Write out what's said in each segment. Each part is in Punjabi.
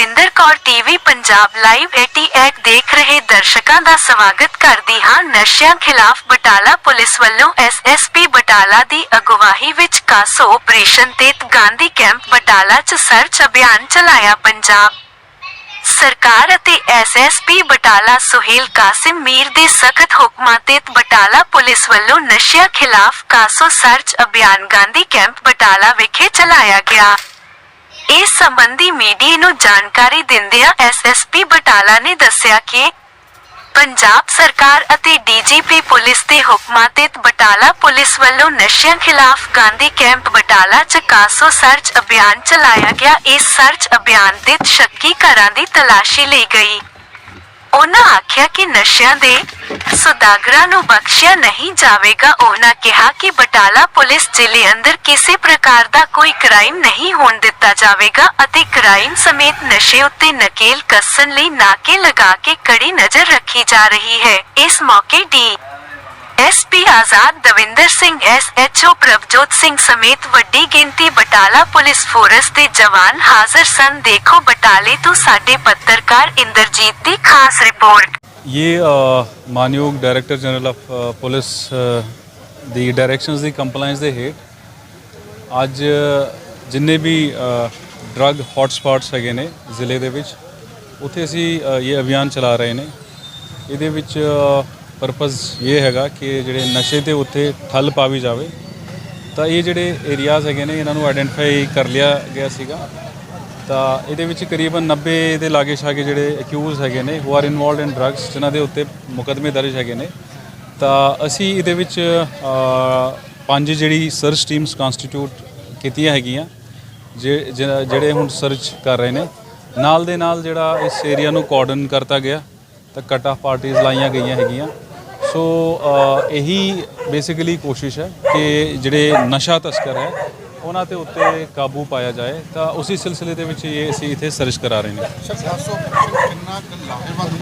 ਦਵਿੰਦਰ ਕੌਰ ਟੀਵੀ ਪੰਜਾਬ ਲਾਈਵ 88 ਦੇਖ ਰਹੇ ਦਰਸ਼ਕਾਂ ਦਾ ਸਵਾਗਤ ਕਰਦੀ ਹਾਂ। ਨਸ਼ਿਆਂ ਖਿਲਾਫ ਬਟਾਲਾ ਪੁਲਿਸ ਵੱਲੋਂ ਐਸਐਸਪੀ ਬਟਾਲਾ ਦੀ ਅਗਵਾਈ ਵਿੱਚ ਕਾਸੋ ਆਪਰੇਸ਼ਨ ਤਹਿਤ ਗਾਂਧੀ ਕੈਂਪ ਬਟਾਲਾ 'ਚ ਸਰਚ ਅਭਿਆਨ ਚਲਾਇਆ ਪੰਜਾਬ। ਸਰਕਾਰ ਅਤੇ ਐਸਐਸਪੀ ਬਟਾਲਾ ਸੁਹੇਲ ਕਾਸਿਮ ਮੀਰ ਦੇ ਸਖਤ ਹੁਕਮਾਂ ਤਹਿਤ ਬਟਾਲਾ ਪੁਲਿਸ ਵੱਲੋਂ ਨਸ਼ਿਆਂ ਖਿਲਾਫ ਕਾਸੋ ਸਰਚ ਅਭਿਆਨ ਗਾਂਧੀ ਕੈਂਪ ਬਟਾਲਾ ਵਿਖੇ ਚਲਾਇਆ ਗਿਆ। ਇਸ ਸੰਬੰਧੀ ਮੀਡੀਆ ਨੂੰ ਜਾਣਕਾਰੀ ਦਿੰਦਿਆਂ ਐਸਐਸਪੀ ਬਟਾਲਾ ਨੇ ਦੱਸਿਆ ਕਿ ਪੰਜਾਬ ਸਰਕਾਰ ਅਤੇ ਡੀਜੀਪੀ ਪੁਲਿਸ ਦੇ ਹੁਕਮਾਂ ਤੇ ਬਟਾਲਾ ਪੁਲਿਸ ਵੱਲੋਂ ਨਸ਼ਿਆਂ ਖਿਲਾਫ ਗਾਂਧੀ ਕੈਂਪ ਬਟਾਲਾ 'ਚ ਕਾਸੋ ਸਰਚ ਅਭਿਆਨ ਚਲਾਇਆ ਗਿਆ। ਇਸ ਸਰਚ ਅਭਿਆਨ ਤਹਿਤ ਸ਼ੱਕੀ ਘਰਾਂ ਦੀ ਤਲਾਸ਼ੀ ਲਈ ਗਈ। ਉਹਨਾਂ ਆਖਿਆ ਕਿ ਨਸ਼ਿਆਂ ਦੇ ਸੁਦਾਗਰਾਂ ਨੂੰ ਬਖਸ਼ਿਆ ਨਹੀਂ ਜਾਵੇਗਾ। ਉਹਨਾਂ ਕਿਹਾ ਕਿ ਬਟਾਲਾ ਪੁਲਿਸ ਜ਼ਿਲ੍ਹੇ ਅੰਦਰ ਕਿਸੇ ਪ੍ਰਕਾਰ ਦਾ ਕੋਈ ਕ੍ਰਾਈਮ ਨਹੀਂ ਹੋਣ ਦਿੱਤਾ ਜਾਵੇਗਾ ਅਤੇ ਕ੍ਰਾਈਮ ਸਮੇਤ ਨਸ਼ੇ ਉੱਤੇ ਨਕੇਲ ਕੱਸਣ ਲਈ ਨਾਕੇ ਲਗਾ ਕੇ ਕੜੀ ਨਜ਼ਰ ਰੱਖੀ ਜਾ ਰਹੀ ਹੈ। ਇਸ ਮੌਕੇ D SP Azad Davinder Singh SHO Prabhjot Singh ਸਮੇਤ ਵੱਡੀ ਗਿਣਤੀ ਬਟਾਲਾ ਪੁਲਿਸ ਫੋਰਸ ਦੇ ਜਵਾਨ ਹਾਜ਼ਰ ਸਨ ਦੇਖੋ ਬਟਾਲੇ ਤੋਂ ਸਾਡੇ ਪੱਤਰਕਾਰ ਇੰਦਰਜੀਤ ਦੀ ਖਾਸ ਰਿਪੋਰਟ ये अ, ਮਾਨਯੋਗ ਡਾਇਰੈਕਟਰ ਜਨਰਲ ਆਫ ਪੁਲਿਸ ਅ, ਦੀ ਡਾਇਰੈਕਸ਼ਨਸ ਦੀ ਕੰਪਲਾਈਂਸ ਦੇ ਹੇਠ ਅੱਜ ਜਿੰਨੇ ਵੀ ਡਰੱਗ ਹੌਟ ਹੈਗੇ ਨੇ ਜ਼ਿਲ੍ਹੇ ਦੇ ਵਿੱਚ ਉੱਥੇ ਅਸੀਂ ਇਹ ਅਭਿਆਨ ਚਲਾ ਰਹੇ ਨੇ ਇਹਦੇ ਵਿੱਚ ਪਰਪਸ ਇਹ ਹੈਗਾ ਕਿ ਜਿਹੜੇ ਨਸ਼ੇ ਤੇ ਉੱਥੇ ਠੱਲ ਪਾਵੀ ਜਾਵੇ। ਤਾਂ ਇਹ ਜਿਹੜੇ ਏਰੀਆਜ਼ ਹੈਗੇ ਨੇ, ਇਹਨਾਂ ਨੂੰ ਆਇਡੈਂਟੀਫਾਈ ਕਰ ਲਿਆ ਗਿਆ ਸੀਗਾ। ਤਾਂ ਇਹਦੇ ਵਿੱਚ ਕਰੀਬਨ 90 ਦੇ ਲਾਗੇ ਛਾਗੇ ਜਿਹੜੇ ਅਕਿਊਜ਼ ਹੈਗੇ ਨੇ who are involved in drugs ਜਿਨ੍ਹਾਂ ਦੇ ਉੱਤੇ ਮੁਕੱਦਮੇ ਦਰਜ ਹੈਗੇ ਨੇ। ਤਾਂ ਅਸੀਂ ਇਹਦੇ ਵਿੱਚ ਪੰਜ ਜਿਹੜੀ ਸਰਚ ਟੀਮਸ ਕਨਸਟੀਟਿਊਟ ਕੀਤੀਆਂ ਹੈਗੀਆਂ, ਜੇ- ਜਿਹੜਾ- ਜਿਹੜੇ ਹੁਣ ਸਰਚ ਕਰ ਰਹੇ ਨੇ। ਨਾਲ ਦੇ ਨਾਲ ਜਿਹੜਾ ਇਸ ਏਰੀਆ ਨੂੰ ਕੋਆਰਡਨ ਕਰਤਾ ਗਿਆ, ਤਾਂ ਕਟ ਆਫ ਪਾਰਟੀਆਂ ਲਾਈਆਂ ਗਈਆਂ ਹੈਗੀਆਂ। ਸੋ ਇਹੀ ਬੇਸਿਕਲੀ ਕੋਸ਼ਿਸ਼ ਹੈ ਕਿ ਜਿਹੜੇ ਨਸ਼ਾ ਤਸਕਰ ਹੈ ਉਹਨਾਂ ਤੇ ਉੱਤੇ ਕਾਬੂ ਪਾਇਆ ਜਾਏ। ਤਾਂ ਉਸੇ ਸਿਲਸਿਲੇ ਦੇ ਵਿੱਚ ਇਹ ਅਸੀਂ ਇੱਥੇ ਸਰਚ ਕਰਾ ਰਹੇ ਨੇ। ਸਰ 400 ਆਪਰੇਸ਼ਨ ਕਿੰਨਾ ਕੁ ਲਾਹੇਵੰਦ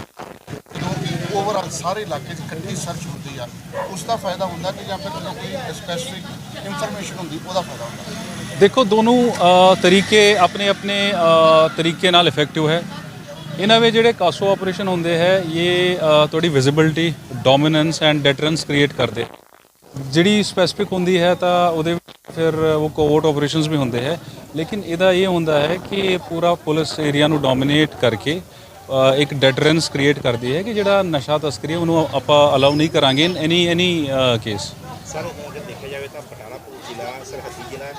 ਜਦੋਂ ਓਵਰਆਲ ਸਾਰੇ ਇਲਾਕੇ 'ਚ ਇਕੱਠੀ ਸਰਚ ਹੁੰਦੀ ਆ ਉਸ ਦਾ ਫਾਇਦਾ ਹੁੰਦਾ ਕਿ ਜਾਂ ਫਿਰ ਜਦੋਂ ਕੋਈ ਸਪੈਸੀਫਿਕ ਇਨਫੋਰਮੇਸ਼ਨ ਹੁੰਦੀ ਉਹਦਾ ਫਾਇਦਾ ਹੁੰਦਾ? ਦੇਖੋ ਦੋਨੋਂ ਤਰੀਕੇ ਆਪਣੇ ਆਪਣੇ ਤਰੀਕੇ ਨਾਲ ਇਫੈਕਟਿਵ ਹੈ। ਇਹਨਾਂ ਵਿੱਚ ਜਿਹੜੇ ਕਾਸੋ ਆਪਰੇਸ਼ਨ ਹੁੰਦੇ ਹੈ ਇਹ ਅ, ਤੁਹਾਡੀ visibility dominance and deterrence create ਕਰਦੇ ਜਿਹੜੀ ਸਪੈਸਿਫਿਕ ਹੁੰਦੀ ਹੈ ਤਾਂ ਉਹਦੇ ਵਿੱਚ ਫਿਰ ਉਹ ਕੋਵਰਟ ਆਪਰੇਸ਼ਨਸ ਵੀ ਹੁੰਦੇ ਹੈ ਲੇਕਿਨ ਇਹਦਾ ਇਹ ਹੁੰਦਾ ਹੈ ਕਿ ਪੂਰਾ ਪੁਲਿਸ ਏਰੀਆ ਨੂੰ ਡੋਮੀਨੇਟ ਕਰਕੇ ਇੱਕ ਡੈਟਰੈਂਸ ਕ੍ਰੀਏਟ ਕਰਦੀ ਹੈ ਕਿ ਜਿਹੜਾ ਨਸ਼ਾ ਤਸਕਰੀ ਹੈ ਉਹਨੂੰ ਆਪਾਂ ਅਲਾਉ ਨਹੀਂ ਕਰਾਂਗੇ ਇਨ ਐਨੀ ਐਨੀ ਕੇਸ ਸਰ ਅਗਰ ਦੇਖਿਆ ਜਾਵੇ ਤਾਂ ਬਟਾਲਾ ਜ਼ਿਲ੍ਹਾ ਸਰਹੱਦੀ ਜ਼ਿਲ੍ਹਾ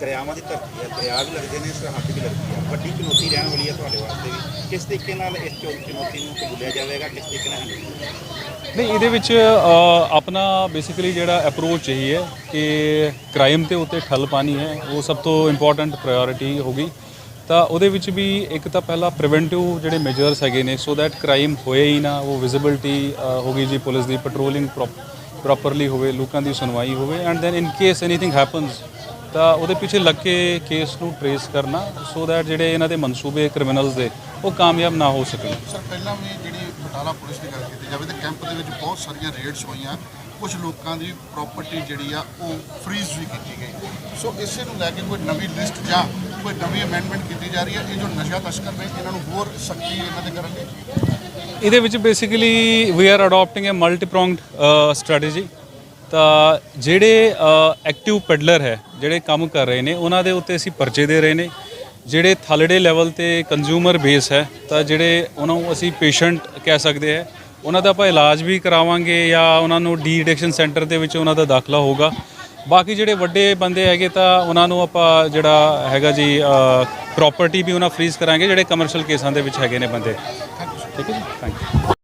ਦਰਿਆਵਾਂ ਦੀ ਧਰਤੀ ਹੈ, ਦਰਿਆ ਵੀ ਲੱਗਦੇ ਨੇ, ਸਰਹੱਦ ਵੀ ਲੱਗਦੀ ਹੈ। ਵੱਡੀ ਚੁਣੌਤੀ ਰਹਿਣ ਵਾਲੀ ਹੈ ਤੁਹਾਡੇ ਵਾਸਤੇ ਵੀ। ਕਿਸ ਤਰੀਕੇ ਨਾਲ ਇਸ ਚੁਣੌਤੀ ਨੂੰ ਕਬੂਲਿਆ ਜਾਵੇਗਾ? ਕਿਸ ਤਰੀਕੇ ਨਾਲ ਨਹੀਂ? ਇਹਦੇ ਵਿੱਚ ਆਪਣਾ ਬੇਸਿਕਲੀ ਜਿਹੜਾ ਅਪਰੋਚ ਇਹੀ ਹੈ ਕਿ ਕ੍ਰਾਈਮ ਤੇ ਉੱਤੇ ਠੱਲ ਪਾਣੀ ਹੈ, ਉਹ ਸਭ ਤੋਂ ਇੰਪੋਰਟੈਂਟ ਪ੍ਰਾਇੋਰਟੀ ਹੋਗੀ ਤਾਂ ਉਹਦੇ ਵਿੱਚ ਵੀ ਇੱਕ ਤਾਂ ਪਹਿਲਾ ਪ੍ਰੀਵੈਂਟਿਵ ਜਿਹੜੇ ਮੈਜਰਸ ਹੈਗੇ ਨੇ ਸੋ ਦੈਟ ਕ੍ਰਾਈਮ ਹੋਏ ਹੀ ਨਾ, ਉਹ ਵਿਜ਼ਿਬਿਲਟੀ ਹੋਗੀ ਜੀ, ਪੁਲਿਸ ਦੀ ਪੈਟਰੋਲਿੰਗ ਪ੍ਰੋਪਰਲੀ ਹੋਵੇ, ਲੋਕਾਂ ਦੀ ਸੁਣਵਾਈ ਹੋਵੇ and then in case anything happens ਤਾਂ ਉਹਦੇ ਪਿੱਛੇ ਲੱਗ ਕੇ ਕੇਸ ਨੂੰ ਟਰੇਸ ਕਰਨਾ ਸੋ ਦੈਟ ਜਿਹੜੇ ਇਹਨਾਂ ਦੇ ਮਨਸੂਬੇ ਕ੍ਰਿਮੀਨਲਸ ਦੇ ਉਹ ਕਾਮਯਾਬ ਨਾ ਹੋ ਸਕਣ। ਸਰ ਪਹਿਲਾਂ ਵੀ ਜਿਹੜੀ ਬਟਾਲਾ ਪੁਲਿਸ ਦੀ ਗੱਲ ਕੀਤੀ ਜਾਵੇ ਤਾਂ ਕੈਂਪ ਦੇ ਵਿੱਚ ਬਹੁਤ ਸਾਰੀਆਂ ਰੇਡਸ ਹੋਈਆਂ। ਕੁਝ ਲੋਕਾਂ ਦੀ ਪ੍ਰਾਪਰਟੀ ਜਿਹੜੀ ਆ ਉਹ ਫ੍ਰੀਜ਼ ਵੀ ਕੀਤੀ ਗਈ। ਸੋ ਇਸੇ ਨੂੰ ਲੈ ਕੇ ਕੋਈ ਨਵੀਂ ਲਿਸਟ ਜਾਂ ਕੋਈ ਨਵੀਂ ਅਮੈਂਡਮੈਂਟ ਕੀਤੀ ਜਾ ਰਹੀ ਹੈ ਇਹ ਜੋ ਨਸ਼ਾ ਤਸਕਰ ਨੇ ਇਹਨਾਂ ਨੂੰ ਹੋਰ ਸਖਤੀ ਇਹਨਾਂ ਤੇ ਕਰਨਗੇ ਇਹਦੇ ਵਿੱਚ basically we are adopting a multi pronged strategy ਤਾਂ ਜਿਹੜੇ ਐਕਟਿਵ ਪੈਡਲਰ ਹੈ, ਜਿਹੜੇ ਕੰਮ ਕਰ ਰਹੇ ਨੇ, ਉਹਨਾਂ ਦੇ ਉੱਤੇ ਅਸੀਂ ਪਰਚੇ ਦੇ ਰਹੇ ਨੇ। ਜਿਹੜੇ ਥਲੜੇ ਲੈਵਲ ਤੇ ਕੰਜ਼ਿਊਮਰ ਬੇਸ ਹੈ, ਤਾਂ ਜਿਹੜੇ ਉਹਨਾਂ ਨੂੰ ਅਸੀਂ ਪੇਸ਼ੈਂਟ ਕਹਿ ਸਕਦੇ ਹੈ, ਉਹਨਾਂ ਦਾ ਆਪਾਂ ਇਲਾਜ ਵੀ ਕਰਾਵਾਂਗੇ ਜਾਂ ਉਹਨਾਂ ਨੂੰ ਡੀ ਐਡਿਕਸ਼ਨ ਸੈਂਟਰ ਦੇ ਵਿੱਚ ਉਹਨਾਂ ਦਾ ਦਾਖਲਾ ਹੋਊਗਾ। ਬਾਕੀ ਜਿਹੜੇ ਵੱਡੇ ਬੰਦੇ ਹੈਗੇ ਤਾਂ ਉਹਨਾਂ ਨੂੰ ਆਪਾਂ ਜਿਹੜਾ ਹੈਗਾ ਜੀ ਪ੍ਰਾਪਰਟੀ ਵੀ ਉਹਨਾਂ ਫ੍ਰੀਜ਼ ਕਰਾਂਗੇ, ਜਿਹੜੇ ਕਮਰਸ਼ੀਅਲ ਕੇਸਾਂ ਦੇ ਵਿੱਚ ਹੈਗੇ ਨੇ ਬੰਦੇ। ਠੀਕ ਹੈ ਜੀ? Thank you